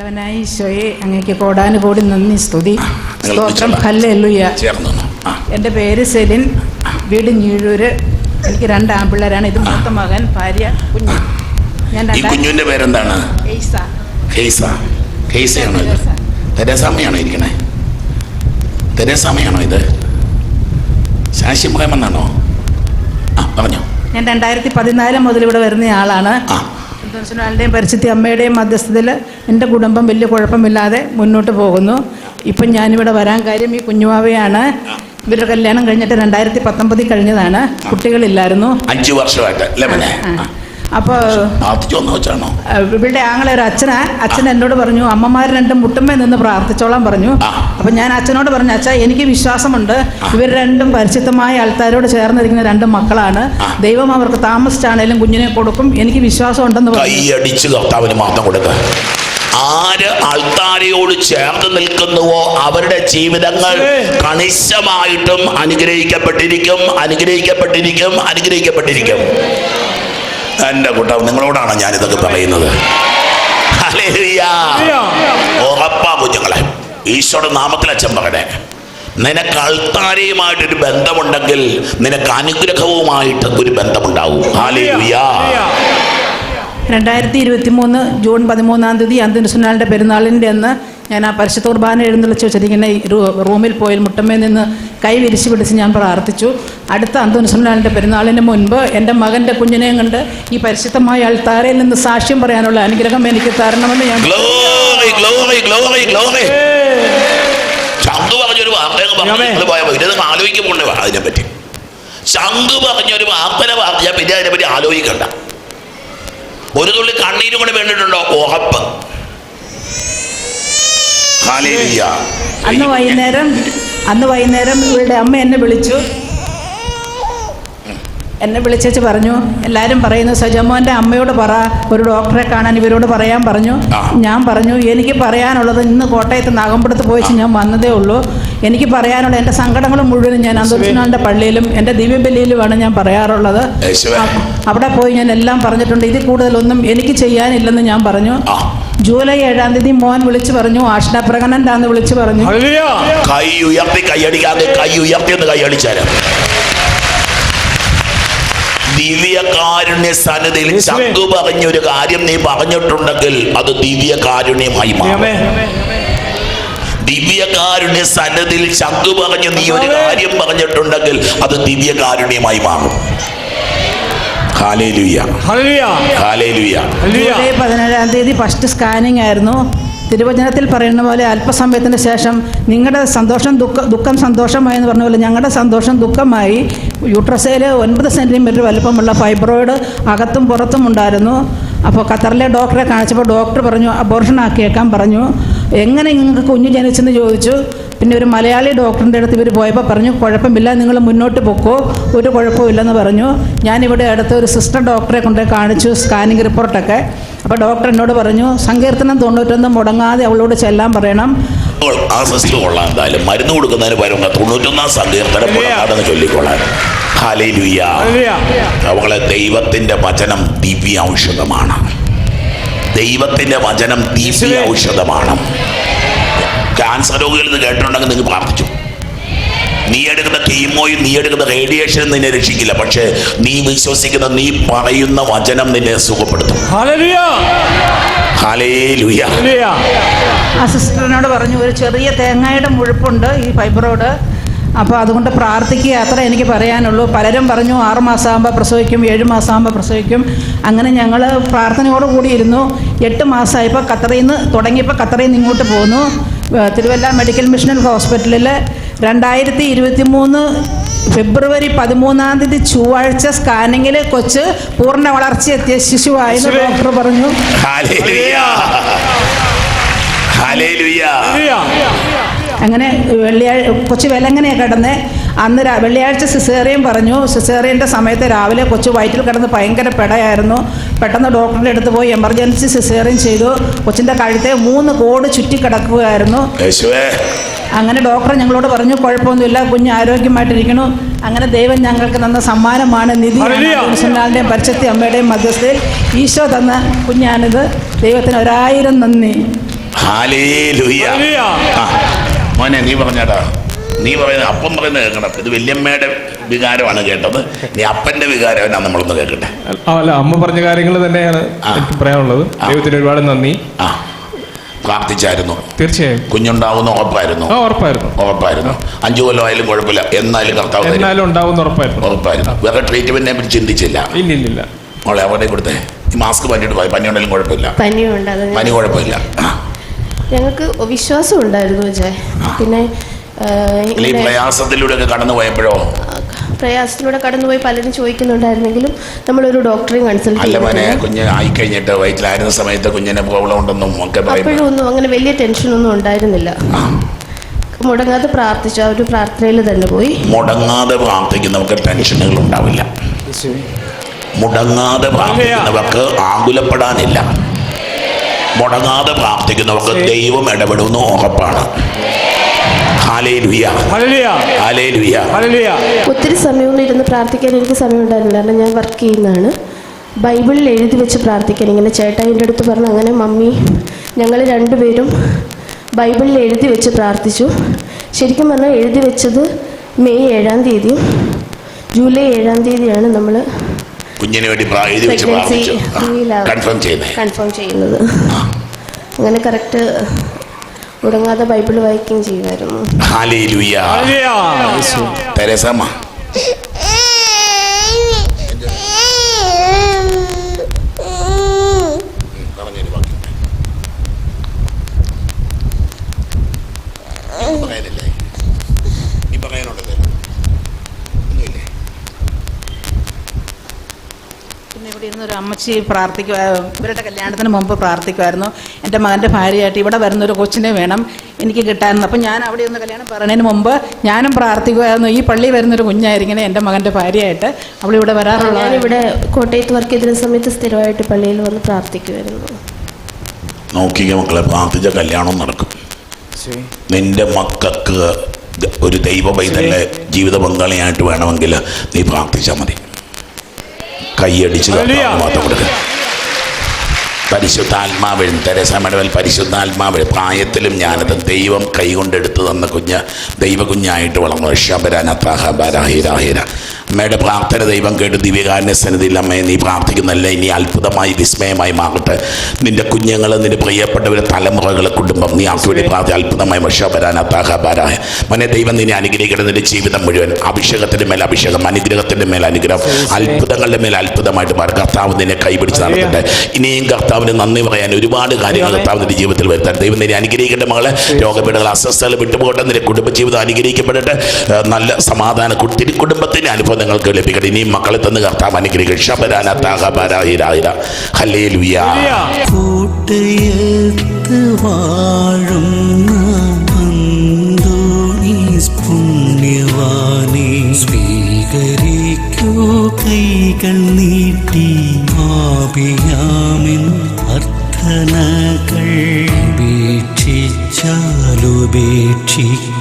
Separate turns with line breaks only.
നല്ലവനായ ഈശോയെ അങ്ങേക്ക് കോടാനുകോടി നന്ദി സ്തുതി. സ്തോത്രം. ഹല്ലേലൂയ. എന്റെ പേര് സെലിൻ. വീട് ഞീഴൂര്. എനിക്ക് രണ്ട് ആമ്പിള്ളേരാണ് ഇത് മൂത്ത മകൻ ഭാര്യ കുഞ്ഞ്. ഞാൻ
കുഞ്ഞുവിന്റെ പേരെന്താണ്? തെരേസാമയാണോ ഇരിക്കണേ? തെരേസാമയാണോ ഇത്? ശാശി മുഖമെന്നാണോ? ആ പറഞ്ഞോ.
ഞാൻ രണ്ടായിരത്തി പതിനാല് മുതൽ ഇവിടെ വരുന്ന ആളാണ്.
ആ
പരിശുദ്ധി പരിസ്ഥിതി അമ്മയുടെയും മധ്യസ്ഥതയിൽ എന്റെ കുടുംബം വലിയ കുഴപ്പമില്ലാതെ മുന്നോട്ട് പോകുന്നു. ഇപ്പം ഞാനിവിടെ വരാൻ കാര്യം ഈ കുഞ്ഞുമാവയാണ് ഇവരുടെ കല്യാണം കഴിഞ്ഞിട്ട് രണ്ടായിരത്തി പത്തൊമ്പതിൽ കഴിഞ്ഞതാണ്. കുട്ടികളില്ലായിരുന്നു.
അഞ്ചു വർഷമായിട്ട്
അപ്പോൾ
പ്രാർത്ഥിച്ചോന്ന് വെച്ചാണോ
ഇവരുടെ ആങ്ങളെ ഒരു അച്ഛനാ. അച്ഛൻ എന്നോട് പറഞ്ഞു അമ്മമാർ രണ്ടും മുട്ടുമ്മേ നിന്ന് പ്രാർത്ഥിച്ചോളാൻ പറഞ്ഞു. അപ്പൊ ഞാൻ അച്ഛനോട് പറഞ്ഞു അച്ഛാ എനിക്ക് വിശ്വാസമുണ്ട്. ഇവർ രണ്ടും പരിശുദ്ധമായ ആൾക്കാരോട് ചേർന്നിരിക്കുന്ന രണ്ട് മക്കളാണ്. ദൈവം അവർക്ക് താമസിച്ചാണേലും കുഞ്ഞിനെ കൊടുക്കും. എനിക്ക് വിശ്വാസം ഉണ്ടെന്ന് പറഞ്ഞു.
കൈയടിച്ച് കർത്താവിന് മാത്രം കൊടുക്ക. ആര് ആൾത്താരയോട് ചേർന്ന് നിൽക്കുന്നുവോ അവരുടെ ജീവിതങ്ങൾ കണിശമായിട്ടും അനുഗ്രഹിക്കപ്പെട്ടിരിക്കും അനുഗ്രഹിക്കപ്പെട്ടിരിക്കും അനുഗ്രഹിക്കപ്പെട്ടിരിക്കും. എന്റെ കൂട്ടം നിങ്ങളോടാണ് ഞാൻ ഇതൊക്കെ പറയുന്നത്. ഉറപ്പാ കുഞ്ഞുങ്ങളെ. ഈശോയുടെ നാമത്തിൽ അച്ഛൻ പറയണേ. നിനക്ക് അൾത്താരയുമായിട്ടൊരു ബന്ധമുണ്ടെങ്കിൽ നിനക്ക് അനുഗ്രഹവുമായിട്ട് ഒരു ബന്ധമുണ്ടാവും. ഹാലേലുയാ
രണ്ടായിരത്തി ഇരുപത്തി മൂന്ന് ജൂൺ പതിമൂന്നാം തീയതി അന്തരിസുനാളിന്റെ പെരുന്നാളിന്റെ അന്ന് ഞാൻ ആ പരിശുദ്ധ കുർബാന എഴുന്നള്ളിച്ച് വെച്ചിരിക്കുന്ന റൂമിൽ പോയി മുട്ടമ്മയിൽ നിന്ന് കൈ വിരിച്ചു പിടിച്ച് ഞാൻ പ്രാർത്ഥിച്ചു. അടുത്ത അന്തരിസുനാളിന്റെ പെരുന്നാളിന് മുൻപ് എന്റെ മകന്റെ കുഞ്ഞിനെയും കണ്ട് ഈ പരിശുദ്ധമായ അൾത്താരയിൽ നിന്ന് സാക്ഷ്യം പറയാനുള്ള അനുഗ്രഹം എനിക്ക് തരണമെന്ന് ഞാൻ
ഗ്ലോറി ഗ്ലോറി ഗ്ലോറി ഗ്ലോറി ശംഖു പറഞ്ഞൊരു വാർത്തയൊക്കെ പറഞ്ഞു. നിങ്ങൾ പോയാൽ മതി. അതിനെ പറ്റി ശംഖു പറഞ്ഞൊരു വാർത്തനെ പറഞ്ഞാൽ പിന്നെ അതിനെപ്പറ്റി ആലോചിക്കണ്ട. ഒരു തുള്ളി കണ്ണീരും കൂടെ വേണ്ടിട്ടുണ്ടോ ഓഹപ്പ്.
അന്ന് വൈകുന്നേരം അന്ന് വൈകുന്നേരം ഇവരുടെ അമ്മ എന്നെ വിളിച്ചു. എന്നെ വിളിച്ചേച്ച് പറഞ്ഞു എല്ലാവരും പറയുന്നു സജമോന്റെ അമ്മയോട് പറ ഒരു ഡോക്ടറെ കാണാൻ ഇവരോട് പറയാൻ പറഞ്ഞു. ഞാൻ പറഞ്ഞു എനിക്ക് പറയാനുള്ളത് ഇന്ന് കോട്ടയത്ത് നാഗമ്പടത്ത് പോയിച്ച് ഞാൻ വന്നതേ ഉള്ളൂ. എനിക്ക് പറയാനുള്ള എന്റെ സങ്കടങ്ങൾ മുഴുവനും ഞാൻ അന്തോഷനാളിന്റെ പള്ളിയിലും എന്റെ ദിവ്യബലിയിലുമാണ് ഞാൻ പറയാറുള്ളത്. അവിടെ പോയി ഞാൻ എല്ലാം പറഞ്ഞിട്ടുണ്ട്. ഇതിൽ കൂടുതലൊന്നും എനിക്ക് ചെയ്യാനില്ലെന്ന് ഞാൻ പറഞ്ഞു. ജൂലൈ ഏഴാം തീയതി മോൻ വിളിച്ചു പറഞ്ഞു ആഷ്ന പ്രകടനന്റാന്ന് വിളിച്ചു പറഞ്ഞു.
കൈ ഉയർത്തി കൈയടിക്കാതെ കൈ ഉയർത്തി കൈ കൈയടിച്ചാൽ? ദിവ്യകാരുണ്യ സന്നിധിയിൽ ചങ്കു പറഞ്ഞൊരു കാര്യം നീ പറഞ്ഞിട്ടുണ്ടെങ്കിൽ അത് ദിവ്യ കാരുണ്യമായി മാറും. ദിവ്യകാരുണ്യ സന്നദ്ധിയിൽ ചങ്കു പറഞ്ഞു നീ ഒരു കാര്യം പറഞ്ഞിട്ടുണ്ടെങ്കിൽ അത് ദിവ്യ കാരുണ്യമായി
മാറും പതിനേഴാം തീയതി ഫസ്റ്റ് സ്കാനിങ് ആയിരുന്നു. തിരുവചനത്തിൽ പറയുന്ന പോലെ അല്പസമയത്തിന് ശേഷം നിങ്ങളുടെ സന്തോഷം ദുഃഖം ദുഃഖം സന്തോഷമായി എന്ന് പറഞ്ഞ പോലെ ഞങ്ങളുടെ സന്തോഷം ദുഃഖമായി. യൂട്രസയിൽ ഒൻപത് സെന്റിമീറ്റർ വലുപ്പമുള്ള ഫൈബ്രോയിഡ് അകത്തും പുറത്തും ഉണ്ടായിരുന്നു. അപ്പോൾ ഖത്തറിലെ ഡോക്ടറെ കാണിച്ചപ്പോൾ ഡോക്ടർ പറഞ്ഞു അബോർഷൻ ആക്കിയേക്കാൻ പറഞ്ഞു. എങ്ങനെ നിങ്ങൾക്ക് കുഞ്ഞ് ജനിച്ചെന്ന് ചോദിച്ചു. പിന്നെ ഒരു മലയാളി ഡോക്ടറിന്റെ അടുത്ത് ഇവർ പോയപ്പോൾ പറഞ്ഞു കുഴപ്പമില്ല നിങ്ങൾ മുന്നോട്ട് പൊക്കോ. ഒരു കുഴപ്പമില്ലെന്ന് പറഞ്ഞു. ഞാനിവിടെ അടുത്ത് ഒരു സിസ്റ്റർ ഡോക്ടറെ കൊണ്ട് കാണിച്ചു സ്കാനിങ് റിപ്പോർട്ടൊക്കെ. അപ്പോൾ ഡോക്ടർ എന്നോട് പറഞ്ഞു സങ്കീർത്തനം തൊണ്ണൂറ്റൊന്ന് മുടങ്ങാതെ അവളോട് ചെല്ലാൻ പറയണം.
ആ കൊള്ളാം എന്തായാലും. മരുന്ന് കൊടുക്കുന്നതിന് പകരം തൊണ്ണൂറ്റൊന്നാം സങ്കീർത്തനം ചൊല്ലിക്കൊള്ളാൻ. അവളെ ദൈവത്തിന്റെ വചനം ദിവ്യ ഔഷധമാണ്. ദൈവത്തിന്റെ വചനം ദിവ്യ ഔഷധമാണ്. ക്യാൻസർ രോഗികൾ ഇത് കേട്ടിട്ടുണ്ടെങ്കിൽ നിങ്ങൾ പ്രാർത്ഥിച്ചു. നീ എടുക്കുന്ന കീമോയും നീ എടുക്കുന്ന റേഡിയേഷനും നിന്നെ രക്ഷിക്കില്ല. പക്ഷേ നീ വിശ്വസിക്കുന്ന നീ പറയുന്ന വചനം നിന്നെ സുഖപ്പെടുത്തും.
ആ സിസ്റ്ററിനോട് പറഞ്ഞു ഒരു ചെറിയ തേങ്ങയുടെ മുഴുപ്പുണ്ട് ഈ ഫൈബറോട്. അപ്പോൾ അതുകൊണ്ട് പ്രാർത്ഥിക്കുക അത്ര എനിക്ക് പറയാനുള്ളൂ. പലരും പറഞ്ഞു ആറ് മാസമാകുമ്പോൾ പ്രസവിക്കും ഏഴ് മാസമാകുമ്പോൾ പ്രസവിക്കും. അങ്ങനെ ഞങ്ങൾ പ്രാർത്ഥനയോട് കൂടിയിരുന്നു എട്ട് മാസമായപ്പോൾ ഖത്തറിൽ നിന്ന് തുടങ്ങിയപ്പോൾ ഖത്തറിൽ നിന്ന് ഇങ്ങോട്ട് പോന്നു. തിരുവല്ല മെഡിക്കൽ മിഷണൽ ഹോസ്പിറ്റലിൽ രണ്ടായിരത്തി ഇരുപത്തി മൂന്ന് ഫെബ്രുവരി പതിമൂന്നാം തീയതി ചൊവ്വാഴ്ച സ്കാനിങ്ങിൽ കൊച്ച് പൂർണ വളർച്ചയെത്തിയ ശിശുവായെന്ന് ഡോക്ടർ പറഞ്ഞു.
ഹാലേലുയ ഹാലേലുയ
അങ്ങനെ വെള്ളിയാഴ്ച കൊച്ചു വിലങ്ങനെയാണ് കിടന്ന്. അന്ന് രാ- വെള്ളിയാഴ്ച സിസേറിയൻ പറഞ്ഞു. സിസേറിയന്റെ സമയത്ത് രാവിലെ കൊച്ചു വയറ്റിൽ കിടന്ന് ഭയങ്കര പെടയായിരുന്നു. പെട്ടെന്ന് ഡോക്ടറിന്റെ അടുത്ത് പോയി എമർജൻസി സിസേറിയൻ ചെയ്തു. കൊച്ചിന്റെ കഴുത്തെ മൂന്ന് കോട് ചുറ്റി കിടക്കുകയായിരുന്നു
യേശുവേ.
അങ്ങനെ ഡോക്ടർ ഞങ്ങളോട് പറഞ്ഞു കുഴപ്പമൊന്നുമില്ല കുഞ്ഞ് ആരോഗ്യമായിട്ടിരിക്കണു അങ്ങനെ ദൈവം ഞങ്ങൾക്ക് തന്ന സമ്മാനമാണ് നിധി മുൻസിനാളിന്റെയും പരിശക്തി അമ്മയുടെയും മധ്യസ്ഥയിൽ ഈശോ തന്ന കുഞ്ഞാണിത്. ദൈവത്തിന് ഒരായിരം നന്ദി.
ഹാലേലുയ്യ ആ, മോനെ നീ പറഞ്ഞാടാ. നീ പറയുന്ന അപ്പം പറയുന്നത് കേൾക്കണം ഇത് വല്യമ്മയുടെ വികാരമാണ് കേട്ടത്. നീ അപ്പന്റെ വികാരം നമ്മളൊന്ന് കേൾക്കട്ടെ.
അല്ല അമ്മ പറഞ്ഞ കാര്യങ്ങൾ തന്നെയാണ്. എനിക്ക് പറയാനുള്ളത്. ദൈവത്തിന് ഒരുപാട് നന്ദി.
ആ. പ്രാർത്ഥിച്ചായിരുന്നു.
തീർച്ചയായും.
കുഞ്ഞുണ്ടാവുന്ന ഉറപ്പായിരുന്നു.
ആ ഉറപ്പായിരുന്നു.
ഉറപ്പായിരുന്നു. അഞ്ചു കൊല്ലമായാലും കുഴപ്പമില്ല. എന്നാലും കർത്താവ്.
എന്നാലും ഉറപ്പായിരുന്നു.
ഉറപ്പായിരുന്നു. വേറെ ട്രീറ്റ്മെന്റിനെ പറ്റി ചിന്തിച്ചില്ല.
ഇല്ല ഇല്ല ഇല്ല.
മോളെ അവിടെ കൊടുത്തേ. മാസ്ക് പനിയിട്ട് പോയി. പനി ഉണ്ടെങ്കിലും കുഴപ്പമില്ല പനി കുഴപ്പമില്ല. ആ.
ഞങ്ങൾക്ക് വിശ്വാസം ഉണ്ടായിരുന്നു വിജയ്. പിന്നെ പ്രയാസത്തിലൂടെ
ഈ
ഇങ്ങനെ
പ്രയാസത്തിലൂടെയൊക്കെ കടന്നു പോയപ്പോഴോ
പ്രയാസത്തിലൂടെ കടന്നുപോയി പലരും ചോദിക്കുന്നുണ്ടായിരുന്നെങ്കിലും നമ്മളൊരു ഡോക്ടറെയും കൺസൾട്ട്
അല്ല മോനെ ആയി കഴിഞ്ഞിട്ട് വയറ്റിലായിരുന്ന സമയത്ത് കുഞ്ഞിനെ പ്രോബ്ലം ഉണ്ടെന്നും ഒക്കെ
അപ്പോഴും ഒന്നും അങ്ങനെ വലിയ ടെൻഷനൊന്നും ഉണ്ടായിരുന്നില്ല. മുടങ്ങാതെ പ്രാർത്ഥിച്ചു ആ ഒരു പ്രാർത്ഥനയിൽ തന്നെ പോയി.
മുടങ്ങാതെ പ്രാർത്ഥിക്കുന്നവർക്ക് ടെൻഷനുകൾ ഉണ്ടാവില്ല. മുടങ്ങാതെ പ്രാർത്ഥിക്കുന്നവർക്ക് ആകുലപ്പെടാനില്ല. മുടങ്ങാതെ പ്രാർത്ഥിക്കുന്നവർക്ക് ദൈവം ഇടപെടുമെന്ന് ഉറപ്പാണ്.
ഒത്തിരി സമയം ഇരുന്ന് പ്രാർത്ഥിക്കാൻ എനിക്ക് സമയം ഉണ്ടായിരുന്നില്ല കാരണം ഞാൻ വർക്ക് ചെയ്യുന്നതാണ്. ബൈബിളിൽ എഴുതി വെച്ച് പ്രാർത്ഥിക്കാൻ ഇങ്ങനെ ചേട്ടാ എന്റെ അടുത്ത് പറഞ്ഞു അങ്ങനെ മമ്മി ഞങ്ങൾ രണ്ടുപേരും ബൈബിളിൽ എഴുതി വെച്ച് പ്രാർത്ഥിച്ചു. ശരിക്കും പറഞ്ഞാൽ എഴുതി വെച്ചത് മെയ് ഏഴാം തീയതിയും ജൂലൈ ഏഴാം തീയതിയാണ് നമ്മൾ
കുഞ്ഞിന് വേണ്ടി എഴുതി വെച്ച് പ്രാർത്ഥിച്ചു. കൺഫേം ചെയ്യുന്നേ
കൺഫേം ചെയ്യുന്നത്. അങ്ങനെ കറക്റ്റ് മുടങ്ങാതെ ബൈബിൾ വായിക്കുകയും ചെയ്യുമായിരുന്നു.
തെരേസമ്മ പറഞ്ഞൊരു വാക്യം. നീ പറയാനില്ലേ? നീ പറയാനുണ്ടല്ലേ? ഒന്നുമില്ലേ?
പിന്നെ ഇവിടെ ഒരു പ്രാർത്ഥിക്കുക ഇവരുടെ കല്യാണത്തിന് മുമ്പ് പ്രാർത്ഥിക്കുമായിരുന്നു. എന്റെ മകന്റെ ഭാര്യയായിട്ട് ഇവിടെ വരുന്നൊരു കൊച്ചിനെ വേണം എനിക്ക് കിട്ടാമെന്ന് അപ്പം ഞാൻ അവിടെ ഒന്ന് കല്യാണം പറയുന്നതിന് മുമ്പ് ഞാനും പ്രാർത്ഥിക്കുമായിരുന്നു. ഈ പള്ളി വരുന്നൊരു കുഞ്ഞായിരിക്കണേ എന്റെ മകന്റെ ഭാര്യയായിട്ട് അവളിവിടെ വരാറുള്ള
ഞാനിവിടെ കോട്ടയത്ത് വർക്ക് ചെയ്തിരുന്ന സമയത്ത് സ്ഥിരമായിട്ട് പള്ളിയിൽ വന്ന് പ്രാർത്ഥിക്കുമായിരുന്നു.
നോക്കിയ മക്കളെ പ്രാർത്ഥിച്ച കല്യാണം നടക്കും. നിന്റെ മക്കൾക്ക് ഒരു ദൈവ പൈതലെ ജീവിത പങ്കാളിയായിട്ട് വേണമെങ്കിൽ നീ പ്രാർത്ഥിച്ചാൽ മതി. കൈയടിച്ച് മാത്രം കൊടുക്കുക തെരസമടവൽ പരിശുദ്ധാത്മാവിഴും പ്രായത്തിലും ഞാനത് ദൈവം കൈകൊണ്ടെടുത്തു തന്ന കുഞ്ഞ് ദൈവകുഞ്ഞായിട്ട് വളർന്നു. ഷബരാനത്താഹബരാഹിരാഹിര അമ്മയുടെ പ്രാർത്ഥന ദൈവം കേട്ട്. ദിവ്യകാരുണ്യ സന്നിധിയിൽ അമ്മയെ നീ പ്രാർത്ഥിക്കുന്നല്ല ഇനി അത്ഭുതമായി വിസ്മയമായി മാറട്ടെ. നിന്റെ കുഞ്ഞുങ്ങൾ നിന്റെ പ്രിയപ്പെട്ടവരെ തലമുറകളെ കുടുംബം നീ ആർക്ക് വേണ്ടി പ്രാർത്ഥി അത്ഭുതമായി ഷബരാനത്താഹബരാഹ മനെ ദൈവം നിന്നെ അനുഗ്രഹിക്കണം നിന്റെ ജീവിതം മുഴുവൻ അഭിഷേകത്തിന്റെ മേൽ അഭിഷേകം അനുഗ്രഹത്തിന്റെ മേൽ അനുഗ്രഹം അത്ഭുതങ്ങളുടെ മേൽ അത്ഭുതമായിട്ട് മാറും. കർത്താവ് നിന്നെ കൈപിടിച്ച് നടത്തട്ടെ. ഇനിയും കർത്താവിന് നന്ദി പറയാൻ ഒരുപാട് കാര്യങ്ങൾ കർത്താവ് നിന്റെ ജീവിതത്തിൽ വരുത്താൻ ദൈവം നിന്നെ അനുഗ്രഹിക്കേണ്ട മകളെ. രോഗപീഠകൾ അസ്വസ്ഥകൾ വിട്ടുപോകട്ടെ. നിന്റെ കുടുംബജീവിതം അനുഗ്രഹിക്കപ്പെടട്ടെ. നല്ല സമാധാന കുട്ടി കുടുംബത്തിന്റെ അനുഭവം നിങ്ങൾക്ക് ലഭിക്കട്ടെ. ഇനിയും മക്കളെ തന്ന് കർത്താവ്
അനുഗ്രഹിക്കും കൈകൾ നീട്ടി ഉപേക്ഷിച്ചാലുപേക്ഷിക്കാതെ